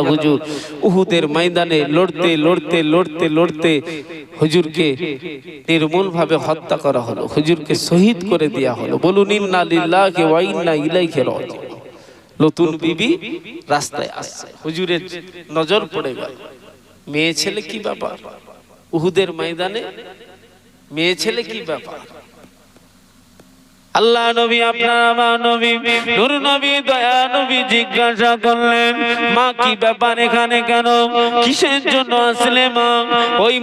হুজুর, উহুদের ময়দানে লড়তে লড়তে লড়তে লড়তে হুজুরকে নির্মূল ভাবে হত্যা করা হলো, হুজুরকে শহীদ করে দেয়া হলো। বলুন নতুন বিবি রাস্তায় আসছে, হুজুরের নজর পড়ে গেল। মেয়ে ছেলে কি ব্যাপার? উহুদের ময়দানে মেয়ে ছেলে কি ব্যাপার? আল্লাহ নবী, আপনার আমার নবী, নূর নবী, দয়া নবী জিজ্ঞাসা করলেন, মা, কি ব্যাপার এখানে কেন? কিসের জন্য আসলে মা? ওই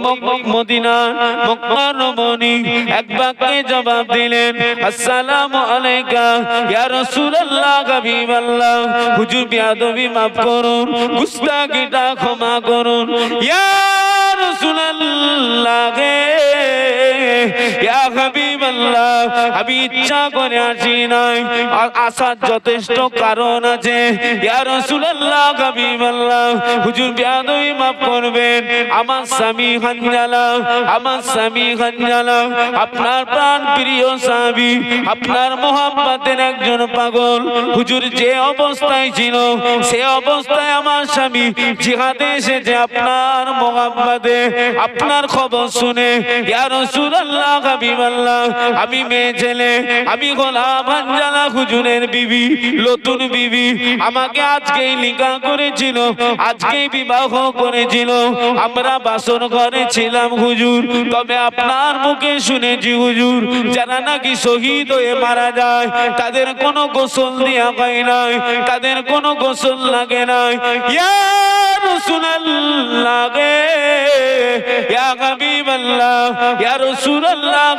এক বাক্যে জবাব দিলেন আলাইকা হুজুর বিয়াদবি মাফ করুন, গুস্তাখিটা ক্ষমা করুন। ইয়া হাবিবাল্লাহ, আমি ইচ্ছা করে আসি নাই। আসার যথেষ্ট কারণ আছে। ইয়া রাসূলুল্লাহ, হাবিবাল্লাহ, হুজুর মাফ করবেন। আমার স্বামী হানজালা আমার স্বামী হানজালা আপনার প্রাণ প্রিয় আপনার একজন পাগল। হুজুর যে অবস্থায় ছিল, সে অবস্থায় আমার স্বামী জিহাদে এসেছে আপনার মোহাম্মদে। আপনার খবর শুনে, ইয়া রাসূলুল্লাহ হাবিবাল্লাহ, আমি মেয়ে ছেলে, আমি গোলাম হানজালা হুজুরের বিবি নতুন বিবি। আমাকে আজকেই লিখা করেছিল, আজকেই বিবাহ করেছিল। আমরা বাসর ঘরে হুজুর, তবে আপনার মুখে শুনেছি হুজুর, যারা নাকি শহীদ হয়ে মারা যায়, তাদের কোনো গোসল দেওয়া হয় নাই, তাদের কোনো গোসল লাগে নাই। ইয়া রাসূলুল্লাহ গে, ইয়া হাবিবাল্লাহ, ইয়া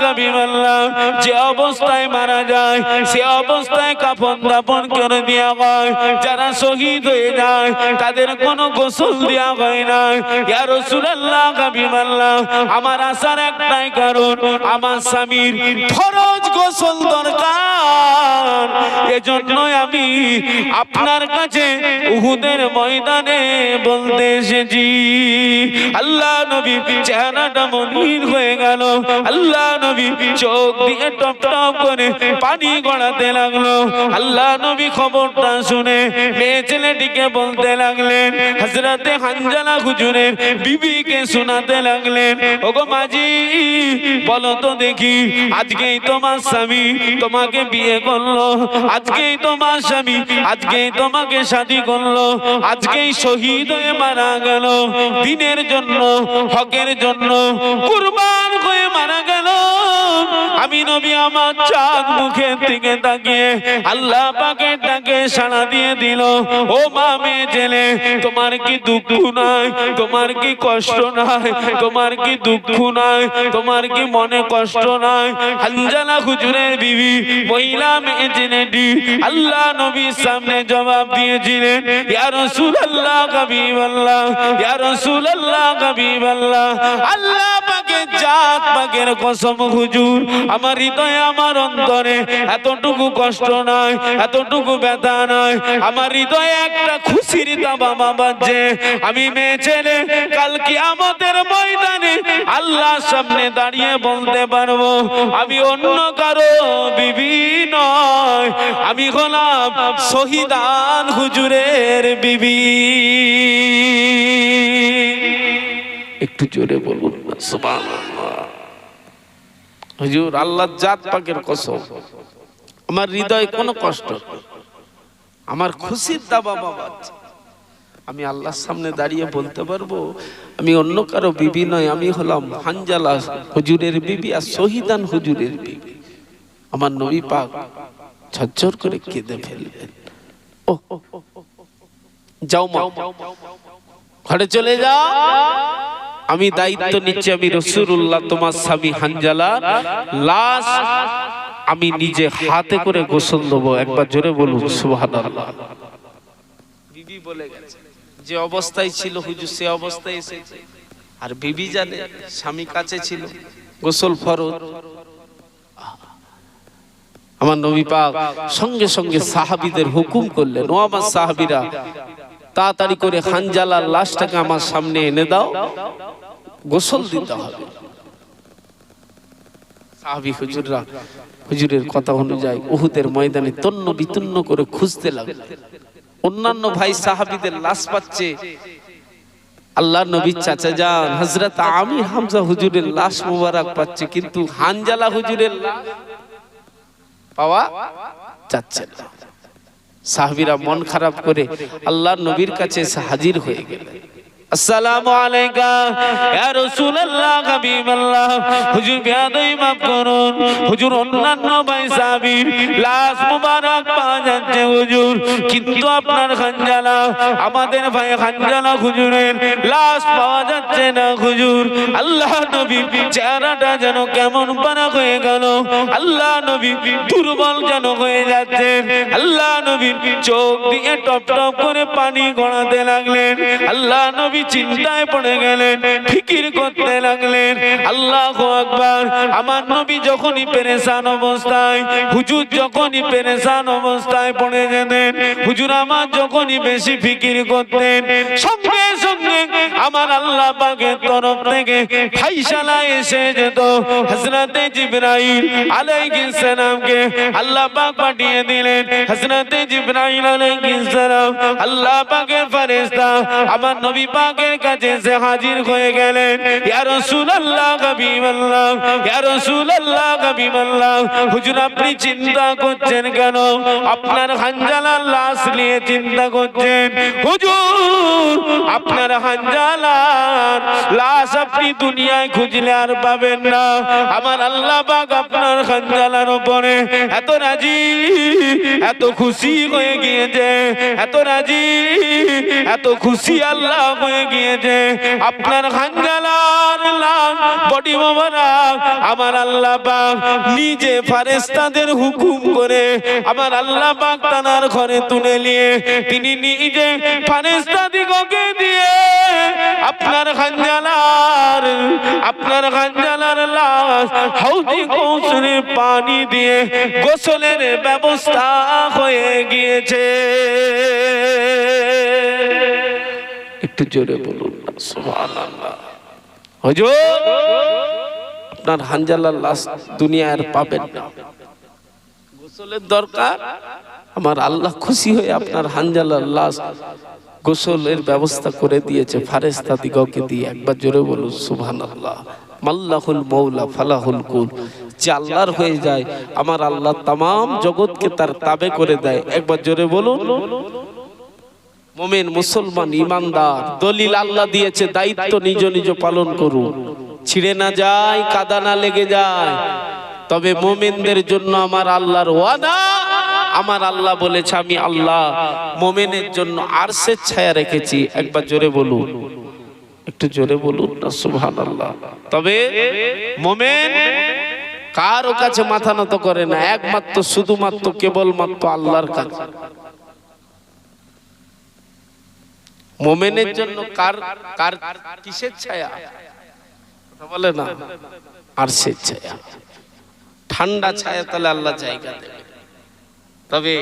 হাবিবাল্লাহ যে অবস্থায় মারা যায়, সে অবস্থায় কাফন দাফন করে দেওয়া হয়। যারা শহীদ হয়ে যায়, তাদের কোনো গোসল দেওয়া হয় না। ইয়া রাসূলুল্লাহ হাবিবাল্লাহ আমার আসার একটাই কারণ, আমার স্বামীর ফরজ গোসল দরকার। এজন্যই আমি আপনার কাছে উহুদের ময়দানে বলতে এসেছি। আল্লাহ নবী চেহারাটা মনির হয়ে গেল। আল্লাহ পানি গড়াতে লাগল। হজরতে হানজালা শোনাতে লাগলেন। ওগো মাঝি, বলো তো দেখি, আজকেই তোমার স্বামী তোমাকে বিয়ে করল, আজকেই তোমার স্বামী, আজকেই তোমাকে শাদি করল, আজকেই শহীদ হয়ে মারা গেল, দিনের জন্য, হকের জন্য, কুরবান হয়ে মারা গেল। আমি নবী, আমার চাঁদ মুখের দিকে তাকিয়ে আল্লাহ পাকের ডাকে সাড়া দিয়ে দিল, ও মা মেয়ে জেলে, তোমার কি দুঃখ নাই? তোমার কি কষ্ট নাই? তোমার কি দুঃখ নাই? তোমার কি মনে কষ্ট নাই? হানজালা হুজুরের বিবি, মহিলা মেয়ে জেনেটি আল্লাহ নবীর সামনে জবাব দিয়েছিলেন, ইয়া রাসূলুল্লাহ, হাবিবাল্লাহ, ইয়া রাসূলুল্লাহ, হাবিবাল্লাহ, আল্লাহ পাকের জাত পাকের কসম, হুজুর, আমার হৃদয়ে আমার অন্তরে এতটুকু কষ্ট নাই, এতটুকু ব্যথা নাই। আমার হৃদয়ে একটা খুশির দাবা বাজছে। আমি মেয়ে ছেলে, কাল কিয়ামতের ময়দানে আল্লাহ সামনে দাঁড়িয়ে বলতে পারব, আমি অন্য কারও বিবি নয়, আমি হলাম শহীদান হুজুরের বিবি। একটু জোরে বলুন। হুজুর আল্লাহর জাত পাকের কসম আমার হৃদয়ে কোনো কষ্ট আমার খুশির দাবা বাবা আমি আল্লাহর সামনে দাঁড়িয়ে বলতে পারব আমি অন্য কারও বিবি নয় আমি হলাম হানজালা হুজুরের বিবি আর শহীদান হুজুরের বিবি আমার নবী পাক ঝরঝর করে কেঁদে ফেলবেন ও, যাও মা ঘরে চলে যাও। আমি দায়িত্ব নিচ্ছি, আমি রসুল্লাহ তোমার স্বামী হানজালা। লাশ আমি নিজে হাতে করে গোসল দেবো। একবার জোরে বলুন গেছে, যে অবস্থায় ছিল, হুজুর সে অবস্থায় এসেছে। আর বিবি জানে, স্বামী কাছে ছিল, গোসল ফরজ। আমার নবী পাক সঙ্গে সঙ্গে সাহাবীদের হুকুম করলেন, ও আমার সাহাবীরা তাড়াতাড়ি করে হানজালার লাশটাকে আমার সামনে এনে দাও। গোসল দিতে হবে। হুজুররা কথা অনুযায়ী উহুদের ময়দানে তন্ন বিতন্ন করে খুঁজতে লাগলেন অন্যান্য ভাই সাহাবিদের লাশ পাচ্ছে। আল্লাহ নবী চাচা যান হজরত আমি হামজা হুজুরের লাশ মুবারক পাচ্ছে, কিন্তু হানজালা হুজুরের পাওয়া যাচ্ছে না। সাহাবিরা মন খারাপ করে আল্লাহ নবীর কাছে হাজির হয়ে গেলেন। আসসালামু আলাইকা। রাসূলুল্লাহ হাবিবাল্লাহ হুজুর মাফ করুন। হুজুর অন্যান্য ভাই লাশ পাওয়া যাচ্ছে হুজুর। কিন্তু আপনার আমাদের ভাই খানজালা হুজুরের লাশ পাওয়া যাচ্ছে না হুজুর। আল্লাহ নবী, চেহারাটা যেন কেমন পানা হয়ে গেল। আল্লাহ নবী দুর্বল যেন হয়ে যাচ্ছে। আল্লাহ নবী চোখ দিয়ে টপ টপ করে পানি গড়াতে লাগলেন। আল্লাহ নবী চিন্তায় পড়ে গেলেন, ফিকির করতে লাগলেন। আল্লাহ আকবার, আমার নবী যখনই পেরেশান অবস্থায়, হুজুর যখনই পেরেশান অবস্থায় পড়ে যেতেন হুজুর আমার যখনই বেশি ফিকির করতেন, সঙ্গে আমার আল্লাহ পাকের তরফ থেকে এসে যেত। হযরতে জিবরাইল আলাইহিস সালামকে আল্লাহ পাক পাঠিয়ে দিলেন। হযরতে জিবরাইল আলাইহিস সালাম আল্লাহ পাকের ফেরেশতা আমার নবী পাকের কাছে হাজির হয়ে গেলেন। ইয়া রাসূলুল্লাহ, হাবিবাল্লাহ, ইয়া রাসূলুল্লাহ, হাবিবাল্লাহ, হুজুর আপনি চিন্তা করছেন কেন? আপনার হানজালার লাশ নিয়ে চিন্তা করছেন। হুজুর, আপনার হানজালার লাশ আপনি দুনিয়ায় খুঁজলে আর পাবেন না। আমার আল্লাহ পাক আপনার হানজালার উপরে এত রাজি, এত খুশি হয়ে গিয়েছে, এত রাজি, এত খুশি আল্লাহ হয়ে গিয়েছে। আপনার খানজালার লাল বডি মোবারক, আমার আল্লাহ পাক নিজে ফারেস্তাদের হুকুম করে আমার আল্লাহ পাক তানার ঘরে তুলে নিয়ে, তিনি নিজে ফারেস্তা দিগকে দিয়ে আপনার খানজালার আপনার খানজালার লাশ হাউদি কৌশলে পানি দিয়ে গোসলের ব্যবস্থা হয়ে গিয়েছে একটু জোরে বলুন। হুজুর, আপনার হানজালার লাশ দুনিয়া আর পাবেন না গোসলের দরকার, আমার আল্লাহ খুশি হয়ে আপনার হানজালার লাশ গোসলের ব্যবস্থা করে দিয়েছে ফারেস্তা দিগকে দিয়ে। একবার জোরে বলুন, সুবহানাল্লাহ। মাল্লাহুল মৌলা, ফালাহুল কুল। যে আল্লাহর হয়ে যায়, আমার আল্লাহ তাম জগৎকে তার তাবে করে দেয়। একবার জোরে বলুন। মোমেন, মুসলমান, ইমানদার, দলিল আল্লাহ দিয়েছে, দায়িত্ব নিজ নিজ পালন করুন। ছিঁড়ে না যায়, কাদা না লেগে যায়। তবে মোমেনদের জন্য আমার আল্লাহর ওয়াদা। আমার আল্লাহ বলেছে, আমি আল্লাহ মোমেনের জন্য আরশের ছায়া রেখেছি। একবার জোরে বলুন। একটু জোরে বলুন না সুবহান আল্লাহ তবে মোমেন কারও কাছে মাথা নত করে না, একমাত্র, শুধুমাত্র, কেবলমাত্র আল্লাহর কাছে। মোমেনের জন্য কার কার, কিসের ছায়া? বলে না আর সে ছায়া। ঠান্ডা ছায়া তাহলে আল্লাহ জায়গা দেবে। তবে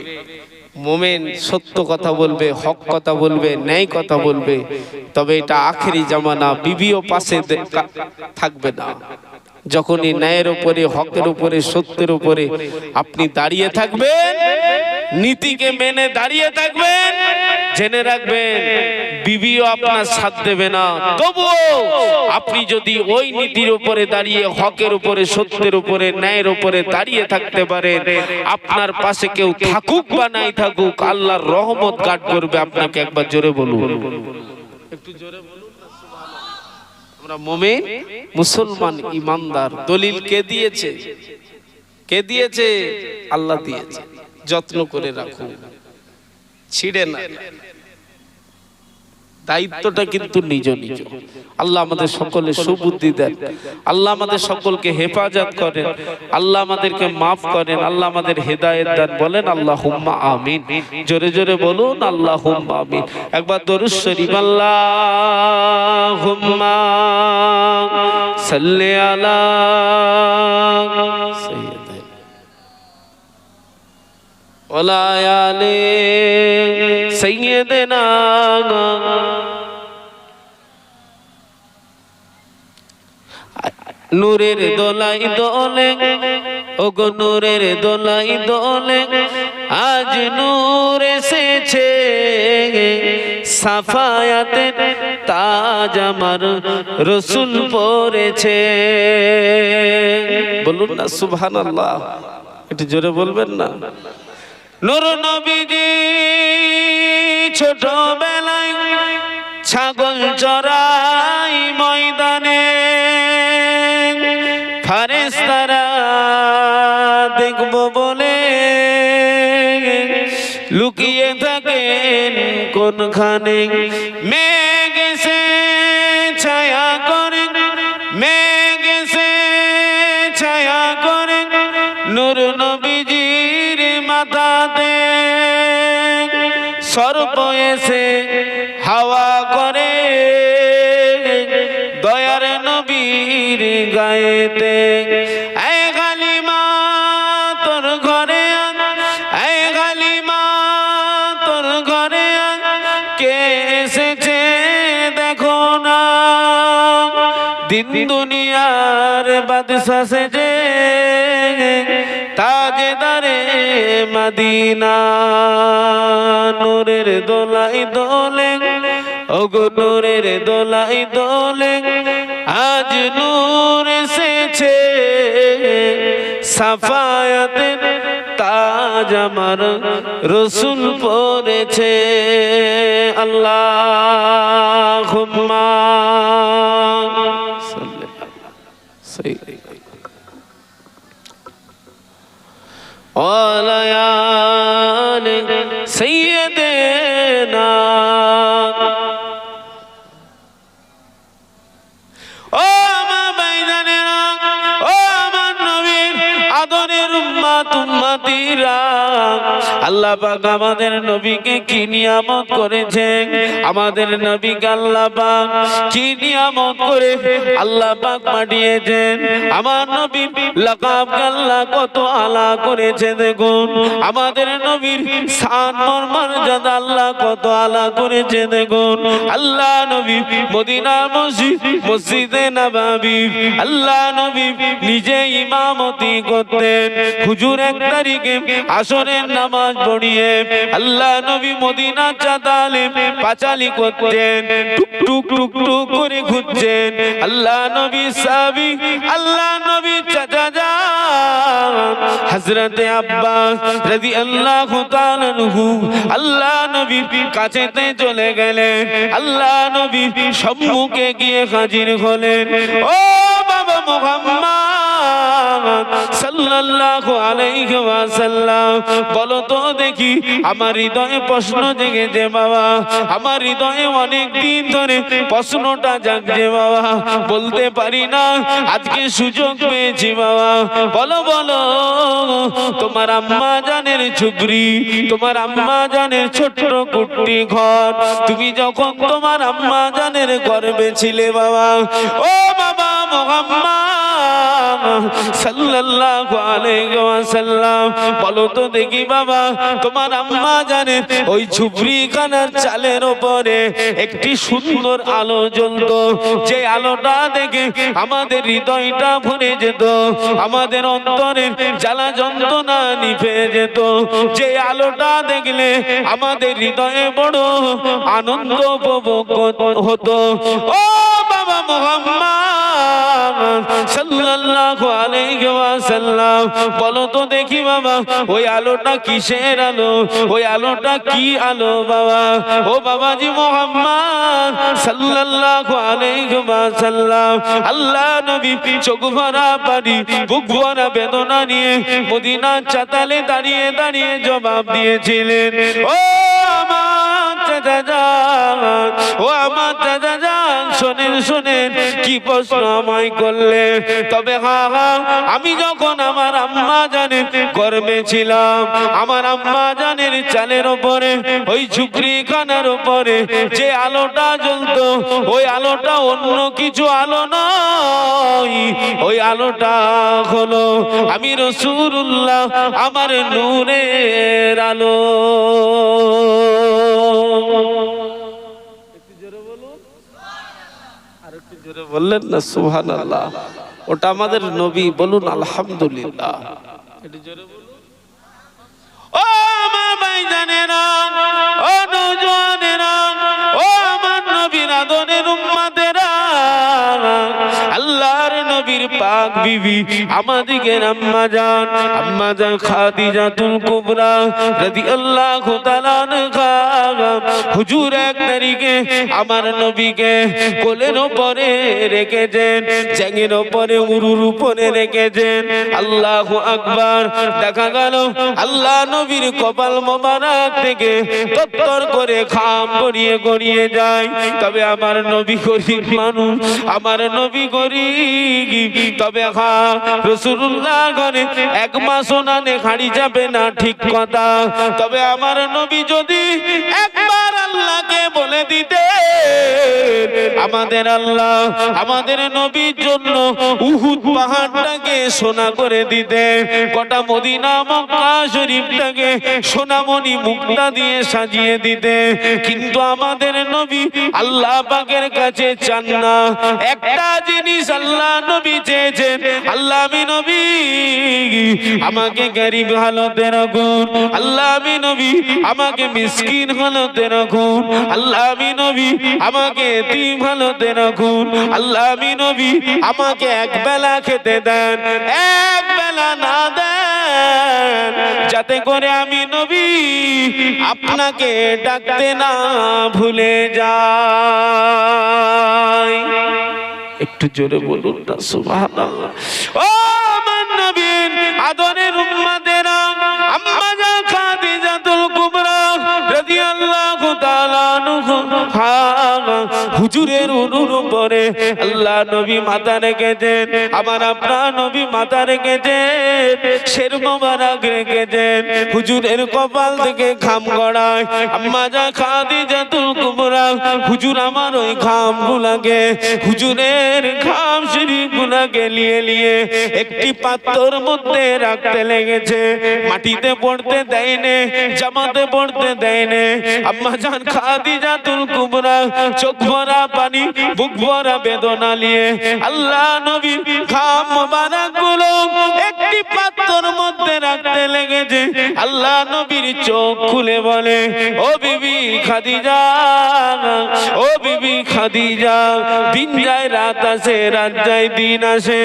মোমেন সত্য কথা বলবে, হক কথা বলবে, ন্যায় কথা বলবে, তবে এটা আখেরি জামানা, বিবিও পাশে থাকবে না। যখনই ন্যায়ের উপরে, হকের উপরে, সত্যের উপরে আপনি দাঁড়িয়ে থাকবেন নীতিকে মেনে দাঁড়িয়ে থাকবেন, জেনে রাখবেন, বিবিও আপনার সাথ দেবে না। তবুও আপনি যদি ওই নীতির উপরে দাঁড়িয়ে, হকের উপরে, সত্যের উপরে, ন্যায়ের উপরে দাঁড়িয়ে থাকতে পারেন, আপনার পাশে কেউ থাকুক বা নাই থাকুক, আল্লাহর রহমত গাট করবে। আপনাকে একবার জোরে বলুন। একটু জোরে বলুন আমরা মুসলমান, ইমানদার, দলিল কে দিয়েছে? কে দিয়েছে? আল্লাহ দিয়েছে। যত্ন করে রাখুন ছিড়ে না। দায়িত্বটা কিন্তু নিজ নিজ। আল্লাহ আমাদের সকলে সুবুদ্ধি দেন। আল্লাহ আমাদের সকলকে হেফাজত করেন। আল্লাহ আমাদেরকে মাফ করেন। আল্লাহ আমাদের হেদায়েত দেন বলেন আল্লাহ হুম্মা আমিন। জোরে জোরে বলুন আল্লাহ হুম্মা আমিন। একবার দরুদ শরীফ আল্লাহ হুম্মা সাল্লি আলা সাইয়্যিদিনা ওলা আলে সাইয়্যিদিনা নূরের দোলাই দোলে, ওগো নূরের দোলাই দোলে, আজ নূর এসেছে সাফায়াতে, তাজ আমার রসুল পরেছে বলুন না সুবহান আল্লাহ একটু জোরে বলবেন না? নুর নবীজি ছোটবেলায় ছাগল চড়াই ময়দানে। ফারেস্তারা দেখব বলে লুকিয়ে থাকেন কোনখানে। মেঘ না। দিন দুনিয়ার বাদশা সেজে তাজেদারে মদিনা। নূরের দোলাই দোলে ওগো নূরের দোলাই দোলে আজ নূর এসেছে। সাফায়াত তাজ আমার রসুল পড়েছে। আল্লাহ। ওলায়া আল্লাহ পাক আমাদের নবীকে কি নিয়ামত করেছেন? আমাদের নবীকে আল্লাহ পাক কি নিয়ামত করে আল্লাহ পাক পাঠিয়েছেন? আমার নবী লাকাব আল্লাহ কত আলা করেছে দেখুন। আমাদের নবীর শান মর্যাদা আল্লাহ কত আলা করেছে দেখুন। আল্লাহ নবী মদিনা মসজিদ, মসজিদে নবাবি। আল্লাহ নবী নিজে ইমামতি করতেন। হুজুর এক তারিখে আসরের নামাজ পড়িয়ে আল্লাহ নবী মদিনা পাচালি করতেন। টুক টুক টুক করে ঘুরছেন আল্লাহ নবী সাবি আল্লাহ নবী চাচা যান হযরতে আব্বাস কাছেতে চলে গেলেন। আল্লাহ নবী সম্মুখে গিয়ে হাজির হলেন। ও বাবা মুহাম্মদ! বলো তো দেখি, আমার হৃদয়ে প্রশ্ন জেগেছে বাবা। আমার হৃদয়ে ধরে প্রশ্নটা জাগছে বাবা। বলতে পারি না, আজকে সুযোগ পেয়েছি বাবা। বলো বলো, তোমার আম্মা জানের ছুবরি তোমার আম্মা জানের ছোট্ট কুট্টি ঘর, তুমি যখন তোমার আম্মা জানের গর্বে ছিলে বাবা। ও বাবা মোহাম্মদ সাল্লাল্লাহু আলাইহি ওয়াসাল্লাম, বলো তো দেখি বাবা, তোমার আম্মা জানে ওই ঝুপড়িখানার চালের উপরে একটি সুন্দর আলো জ্বলতো। যে আলোটা দেখে আমাদের হৃদয়টা ভরে যেত, আমাদের অন্তরের জ্বালা যন্ত্রণা নিভে যেত। যে আলোটা দেখলে আমাদের হৃদয়ে বড় আনন্দ উপভোগ হতো ও বাবা মোহাম্মদ সাল্লাল্লাহু আলাইহি ওয়াসাল্লাম, বলো তো দেখি বাবা, ওই আলোটা কিসের আলো? ওই আলোটা কি আলো বাবা? ও বাবাজি সাল্লাল্লাহু আলাইহি ওয়াসাল্লাম, আল্লাহ নবী চোখ ভরা পানি, বুক বেদনা নিয়ে মদিনার চাতালে দাঁড়িয়ে দাঁড়িয়ে জবাব দিয়েছিলেন। ও আমার যান ও আমার যান শোনেন শোনেন, কি প্রশ্ন আমায় করলে? তবে হা হা, আমি যখন আমার আম্মা জানের গর্বে ছিলাম, আমার আম্মা জানের চালের ওপরে, ওই ঝুপড়ি খানার উপরে যে আলোটা জ্বলতো, ওই আলোটা অন্য কিছু আলো নয়। ওই আলোটা হলো আমি রসুল্লাহ আমার নূরের আলো। জোরে বললেন না সুহান আল্লাহ ওটা আমাদের নবী বলুন আলহামদুলিল্লাহ। আল্লাহ নবীর পাক বিবি আমাদিগের আম্মা জান আম্মা জান খাদিজাতুল কুবরা রাদিয়াল্লাহু তাআলা আনহা। হুজুর এক তারিখে আমার নবীকে কোলের উপরে রেখেছেন চ্যাঙের উপরে উরুর উপরে রেখেছেন। আল্লাহু আকবার, দেখা গেল আল্লাহ নবীর কপাল মোবারক থেকে তত্তর করে খাম গড়িয়ে গড়িয়ে যায়। তবে আমার নবী গরিব মানুষ, আমার নবী গরিব তবে হা রসুল্লাহ এক মাস ওনানে খাড়ি যাবে না, ঠিক কথা। তবে আমার নবী যদি একবার আমাদের আল্লাহ আমাদের নবীর জন্য উহুদ পাহাড়টাকে সোনা করে দিতে। কটা মদিনা মক্কা শরীফটাকে সোনামণি মুক্তা দিয়ে সাজিয়ে দিতে। কিন্তু আমাদের নবী আল্লাহ পাকের কাছে চান না। একটা জিনিস আল্লাহ নবী চেয়েছেন আল্লাহ আমি নবী, আমাকে গরিব হালতে রাখুন আল্লাহ আমি নবী, আমাকে মিসকিন হালতে রাখুন আল্লাহ আমি নবী, আমাকে এতিম হালতে রাখুন আল্লাহ আমি নবী, আমাকে এক বেলা খেতে দেন, এক বেলা না দেন। যাতে করে আমি নবী আপনাকে ডাকতে না ভুলে যাই। একটু জোরে বলুন না, সুবহানাল্লাহ। ও হুজুরের অনুর উপরে আল্লাহ নবী মাথা রেখেছেন আমার আপনার নবী মাথা রেখেছেন শের মোবারক রেখেছেন হুজুরের কপাল থেকে খাম গড়ায়, আম্মা যা খাদিজাতুল কুবরা হুজুর, আমার ওই খাম গুলাকে হুজুরের খাম শরীফ গুলাকে লিয়ে লিয়ে একটি পাত্রর মধ্যে রাখতে লেগেছে। মাটিতে পড়তে দেয়নে জামাতে পড়তে দেয়নে আম্মা জান খাদিজাতুল কুবরা, চোখ ভরা পানি, বুক ভরা বেদনা নিয়ে আল্লাহ নবীর খাম মোবারকগুলো একটি পাত্রর মধ্যে রাখতে লেগেছে। আল্লাহ নবীর চোখ খুলে বলে, ও বিবি খাদিজা, ও বিবি খাদিজা, দিন যায় রাত আসে, রাত যায় দিন আসে।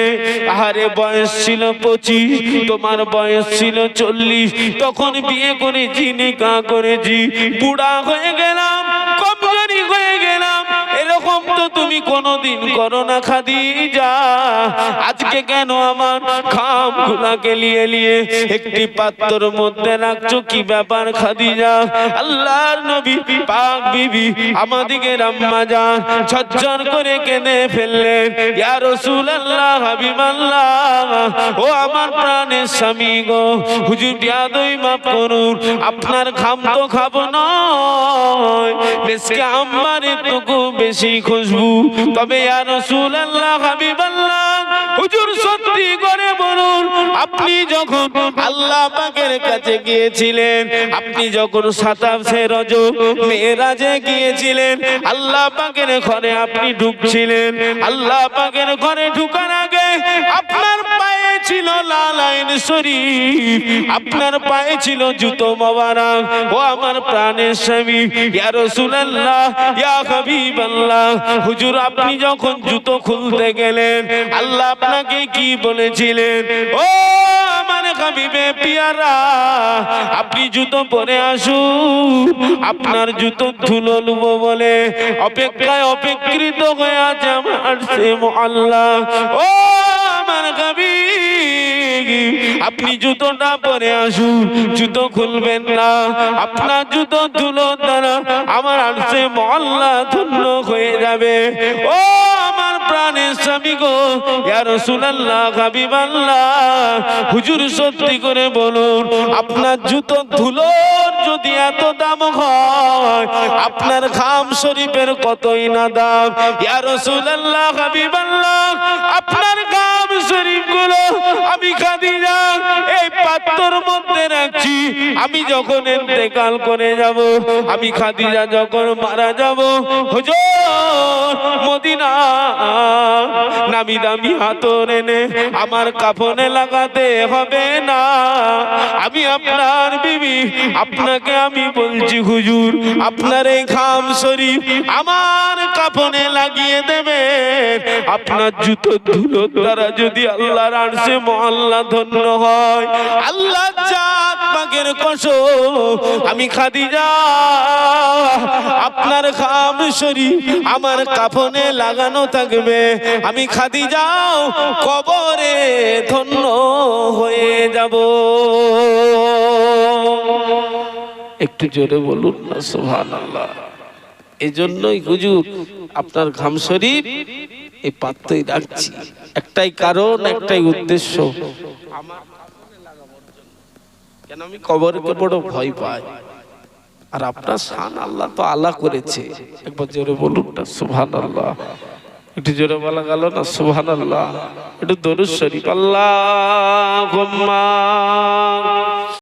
আহারে বয়স ছিল পঁচিশ, তোমার বয়স ছিল চল্লিশ। তখন বিয়ে করেছি নিকা করেছি, বুড়া হয়ে গেলাম। তুমি কোনোদিন করো না খাদিজা। আজকে কেন আমার খাম গুলাকে লিয়ে লিয়ে একটি পাত্রর মধ্যে রাখছো? কি ব্যাপার খাদিজা? আল্লাহর নবী, পাক বিবি আমাদিকে রাম্মা যান ঝরঝর করে কেঁদে ফেললেন। ইয়া রাসূলুল্লাহ, হাবিবাল্লাহ, ও আমার প্রাণের স্বামী গো, হুজুর ইয়াদই মাফ করুন, আপনার খাম তো খাব নয়। বেশকে আমার একটু বেশি খুশবু তবে হুজুর সত্যি করে বলুন, আপনি যখন আল্লাহ পাকের কাছে গিয়েছিলেন, আপনি যখন সাতাশে রজ মেয়েরাজে গিয়েছিলেন, আল্লাহ পাকের ঘরে আপনি ঢুকছিলেন, আল্লাহ পাকের ঘরে ঢুকার আগে ছিল লাল আইন শরীফ। আপনার পায়ে ছিল জুতো মোবারক। ও আমার প্রাণের স্বামী, ইয়া রাসূলুল্লাহ হুজুর, আপনি যখন জুতো খুলতে গেলেন, আল্লাহ আপনাকে কি বলেছিলেন? ও আমার হাবিবে পিয়ারা, আপনি জুতো পরে আসুন। আপনার জুতো ধুলো লুবো বলে অপেক্ষায় অপেক্ষিত হয়ে আছে আমার সে আল্লাহ ও আমার গাবি আপনি জুতোটা পরে আসুন, জুতো খুলবেন না। আপনার জুতো ধুলো দ্বারা আমার আরসে মহল্লা ধন্য হয়ে যাবে। ও আমার প্রাণের স্বামী গো, ইয়া রাসূলুল্লাহ, হাবিবাল্লাহ। হুজুর সত্যি করে বলুন, আপনার জুতো ধুলোর যদি এত দাম হয়, আপনার খাম শরীফের কতই না দাম? ইয়া রাসূলুল্লাহ, হাবিবাল্লাহ, আপনার খাম শরীফগুলো আমি কাঁদি এই মধ্যে রাখছি। আমি যখন ইন্তেকাল করে যাব, আমি খাদিজা যখন মারা যাব, হুজুর, মদিনা নামি দামি হাতর এনে আমার কাফনে লাগাতে হবে না। আমি আপনার বিবি, আপনাকে আমি বলছি, হুজুর, আপনার এই খাম শরীফ আমার কাফনে লাগিয়ে দেবেন। আপনার জুতো ধুলো দ্বারা যদি আল্লাহর আরশে মহল্লা ধন্য হয়, আল্লাহ জাত পাকের আমি খাদিজা, আপনার খাম শরীফ আমার কাফনে লাগানো থাকবে। আমি খাদিজাও কবরে ধন্য হয়ে যাব। একটু জোরে বলুন না সুহান আল্লাহ এই জন্যই হুজুর, আপনার ঘাম শরীফ এই পাত্রই রাখছি। একটাই কারণ, একটাই উদ্দেশ্য। আমার। কেন আমি কবরকে বড় ভয় পাই? আর আপনার শান আল্লাহ তো আল্লাহ করেছে। একবার জোরে বলুন না সুহান আল্লাহ একটু জোরে বলা গেল না সুহান আল্লাহ একটু দরুদ শরীফ আল্লাহ